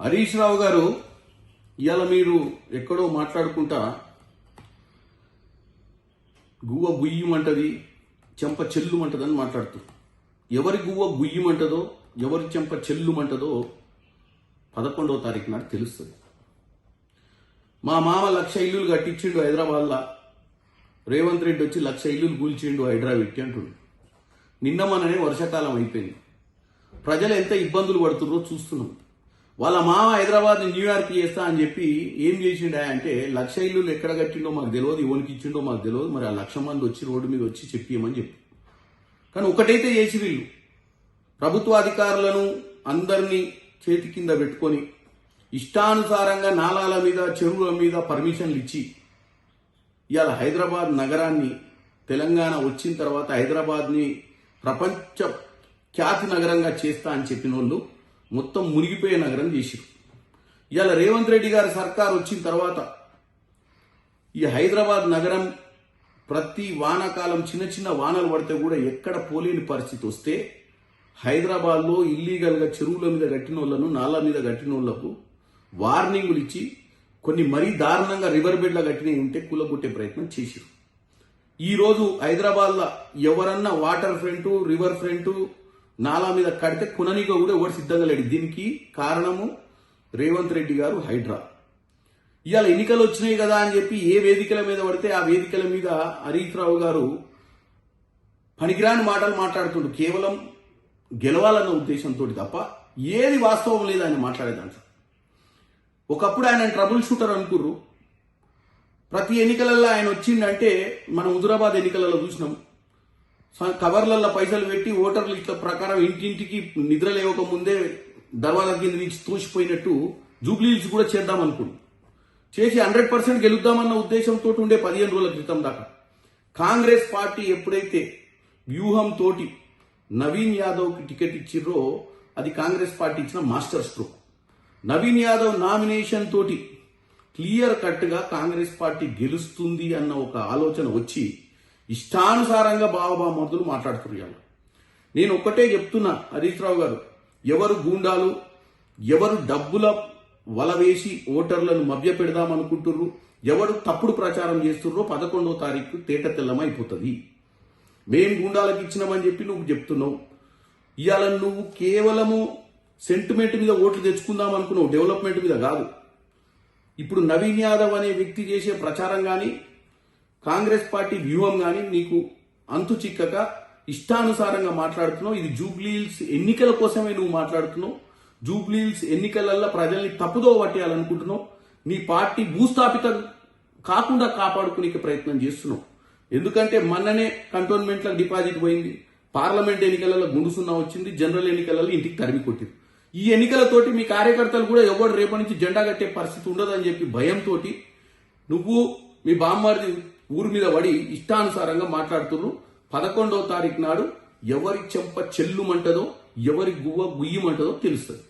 హరీష్ రావు గారు ఇవాళ మీరు ఎక్కడో మాట్లాడుకుంటా గువ్వ గుయ్యమంటది చెంప చెల్లుమంటదని మాట్లాడుతూ. ఎవరి గువ్వ గుయ్యమంటదో ఎవరి చెంప చెల్లుమంటదో పదకొండవ తారీఖు నాడు తెలుస్తుంది. మా మామ లక్ష ఇల్లులు కట్టించిండు హైదరాబాద్లో. రేవంత్ రెడ్డి వచ్చి లక్ష ఇల్లులు కూల్చిండు హైదరాబాద్ అంటుండు. నిన్న మననే వర్షాకాలం అయిపోయింది. ప్రజలు ఎంత ఇబ్బందులు పడుతున్నారో చూస్తున్నాం. వాళ్ళ మామ హైదరాబాద్ న్యూయార్క్ చేస్తా అని చెప్పి ఏం చేసిండా అంటే లక్ష ఇల్లులు ఎక్కడ కట్టిండో మాకు తెలియదు ఎవరికి ఇచ్చిండో మాకు తెలియదు మరి ఆ లక్ష మంది వచ్చి రోడ్డు మీద వచ్చి చెప్పియమని చెప్పి. కానీ ఒకటైతే చేసి వీళ్ళు. ప్రభుత్వ అధికారులను అందరినీ చేతి కింద పెట్టుకొని ఇష్టానుసారంగా నాలాల మీద చెరువుల మీద పర్మిషన్లు ఇచ్చి ఇవాళ హైదరాబాద్ నగరాన్ని తెలంగాణ వచ్చిన తర్వాత హైదరాబాద్ని ప్రపంచ ఖ్యాతి నగరంగా చేస్తా అని చెప్పిన వాళ్ళు మొత్తం మునిగిపోయే నగరం చేసిరు. ఇవాళ రేవంత్ రెడ్డి గారి సర్కార్ వచ్చిన తర్వాత ఈ హైదరాబాద్ నగరం ప్రతి వానాకాలం చిన్న చిన్న వానలు పడితే కూడా ఎక్కడ పోలేని పరిస్థితి వస్తే హైదరాబాద్లో ఇల్లీగల్గా చెరువుల మీద కట్టిన వాళ్ళను నాళ్ళ మీద కట్టిన వాళ్ళకు వార్నింగులు ఇచ్చి కొన్ని మరీ దారుణంగా రివర్ బెడ్లా కట్టినవి ఉంటే కూలగొట్టే ప్రయత్నం చేశారు ఈరోజు హైదరాబాద్లో ఎవరన్నా వాటర్ ఫ్రంట్ రివర్ ఫ్రంట్ నాలా మీద కడితే కుననిగా కూడా ఎవరు సిద్ధంగా లేడు. దీనికి కారణము రేవంత్ రెడ్డి గారు హైడ్రా. ఇవాళ ఎన్నికలు వచ్చినాయి కదా అని చెప్పి ఏ వేదికల మీద పడితే ఆ వేదికల మీద హరీష్ రావు గారు పనికిరాని మాటలు మాట్లాడుతుండు కేవలం గెలవాలన్న ఉద్దేశంతో తప్ప ఏది వాస్తవం లేదు ఆయన మాట్లాడేదాంట్లో ఒకప్పుడు ఆయన ట్రబుల్ షూటర్ అనుకుర్రు. ప్రతి ఎన్నికలలో ఆయన వచ్చిండంటే మనం హుజురాబాద్ ఎన్నికలలో చూసినాం. కవర్లలో పైసలు పెట్టి ఓటర్లు లిస్టుల ప్రకారం ఇంటింటికి నిద్ర లేవక ముందే దర్వాజా కింద నుంచి తూసిపోయినట్టు జూబ్లీహిల్స్ కూడా చేద్దాం అనుకున్నాం చేసి హండ్రెడ్ పర్సెంట్ గెలుద్దామన్న ఉద్దేశంతో ఉండే పదిహేను రోజుల క్రితం దాకా. కాంగ్రెస్ పార్టీ ఎప్పుడైతే వ్యూహంతో నవీన్ యాదవ్కి టికెట్ ఇచ్చిర్రో అది కాంగ్రెస్ పార్టీ ఇచ్చిన master stroke. Naveen Yadav nomination తోటి క్లియర్ కట్గా కాంగ్రెస్ పార్టీ గెలుస్తుంది అన్న ఒక ఆలోచన వచ్చి ఇష్టానుసారంగా బావబామర్దులు మాట్లాడుతున్నారు. నేను ఒక్కటే చెప్తున్నా హరీష్ రావు గారు ఎవరు గూండాలు ఎవరు డబ్బుల వల వేసి ఓటర్లను మభ్య పెడదామనుకుంటుర్రు ఎవరు తప్పుడు ప్రచారం చేస్తుర్రో పదకొండవ తారీఖు తేట తెల్లమైపోతుంది మేం గుండాలకు ఇచ్చినామని చెప్పి నువ్వు చెప్తున్నావు. ఇవాళ నువ్వు కేవలము సెంటిమెంట్ మీద ఓట్లు తెచ్చుకుందాం అనుకున్నావు డెవలప్మెంట్ మీద కాదు. ఇప్పుడు నవీన్ యాదవ్ అనే వ్యక్తి చేసే ప్రచారం కానీ కాంగ్రెస్ పార్టీ వ్యూహం కానీ నీకు అంతు చిక్కక ఇష్టానుసారంగా మాట్లాడుతున్నావు. ఇది జూబ్లీహిల్స్ ఎన్నికల కోసమే నువ్వు మాట్లాడుతున్నావు. జూబ్లీహిల్స్ ఎన్నికలలో ప్రజల్ని తప్పుదో పట్టేయాలనుకుంటున్నావు. నీ పార్టీ భూస్థాపితం కాకుండా కాపాడుకునే ప్రయత్నం చేస్తున్నావు. ఎందుకంటే మొన్ననే కంటోన్మెంట్లకు డిపాజిట్ పోయింది. పార్లమెంట్ ఎన్నికలలో గుండుసున్న వచ్చింది. జనరల్ ఎన్నికలలో ఇంటికి తరిమి కొట్టింది. ఈ ఎన్నికలతోటి మీ కార్యకర్తలు కూడా ఎవరు రేపటి నుంచి జెండా కట్టే పరిస్థితి ఉండదని చెప్పి భయంతో నువ్వు మీ బామ్మారిది ఊరి మీద పడి ఇష్టానుసారంగా మాట్లాడుతున్నారు పదకొండవ తారీఖు నాడు ఎవరి చెంప చెల్లుమంటదో ఎవరి గువ్వ గుయ్యమంటదో తెలుస్తుంది.